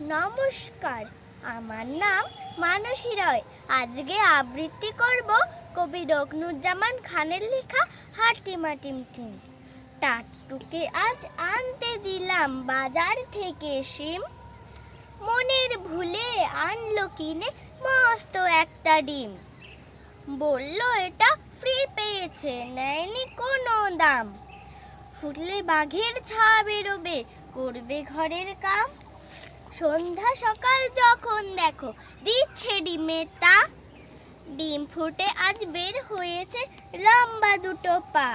নমস্কার। আমার নাম মানসী রয়। আজকে আবৃত্তি করব কবি রকনুজ্জামান খানের লেখা হাটিমা টিম টিম টাটটুকে আজ আনতে দিলাম বাজার থেকে শিম। মনের ভুলে আনলো কিনে মস্ত একটা ডিম। বলল, এটা ফ্রি পেয়েছে, নেয়নি কোনো দাম। ফুটলে বাঘের ছা বেরোবে, করবে ঘরের কাম। সন্ধ্যা সকাল যখন দেখো, দিচ্ছে ডিমে তা। ডিম ফুটে আজ বের হয়েছে লম্বা দুটো পা।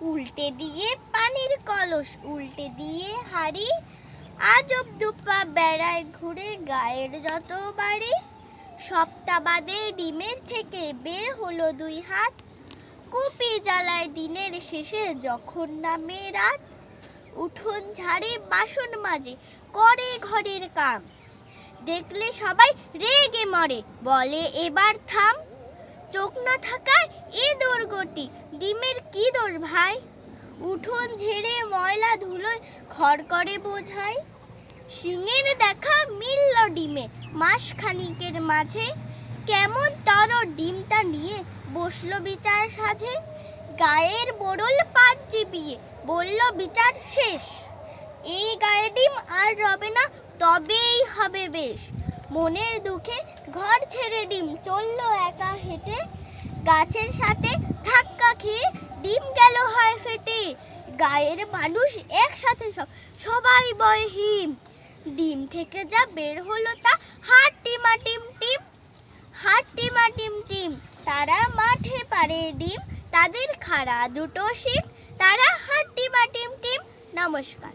উল্টে দিয়ে পানির কলস, উল্টে দিয়ে হাড়ি। আজব দুপা বেড়ায় ঘুরে গায়ের যত বাড়ি। সপ্তাহ বাদে ডিমের থেকে বের হলো দুই হাত। কুপি জ্বালায় দিনের শেষে যখন নামে রাত। উঠোন ঝাড়ে, বাসন মাজে, করে ঘরের কাম। দেখলে সবাই রেগে মরে, বলে, এবার থাম। চোখ না থাকায় এ দুর্গতি ডিমের কি দোর ভাই? উঠোন ঝেড়ে ময়লা ধুলোয় খড় করে বোঝাই সিংয়ের দেখা মিলল ডিমে মাস খানিকের মাঝে। কেমন তর ডিমটা নিয়ে বসল বিচার সাজে গায়ের মোড়ল পাঁচ চিবিয়ে বলল, বিচার শেষ। এই গায়ে ডিম আর রবে না, তবেই হবে বেশ। মনের দুঃখে ঘর ছেড়ে ডিম চলল একা হেঁটে। গাছের সাথে ধাক্কা খেয়ে ডিম গেল হয় ফেটে। গায়ের মানুষ একসাথে সব, সবাই বয় হিম ডিম থেকে যা বের হলো তা হাট টিমা টিম হাট টিম টিম। তারা মাঠে পারে ডিম। তাদের খাড়া দুটো শিখ তারা হাঁটি বা টিম টিম নমস্কার।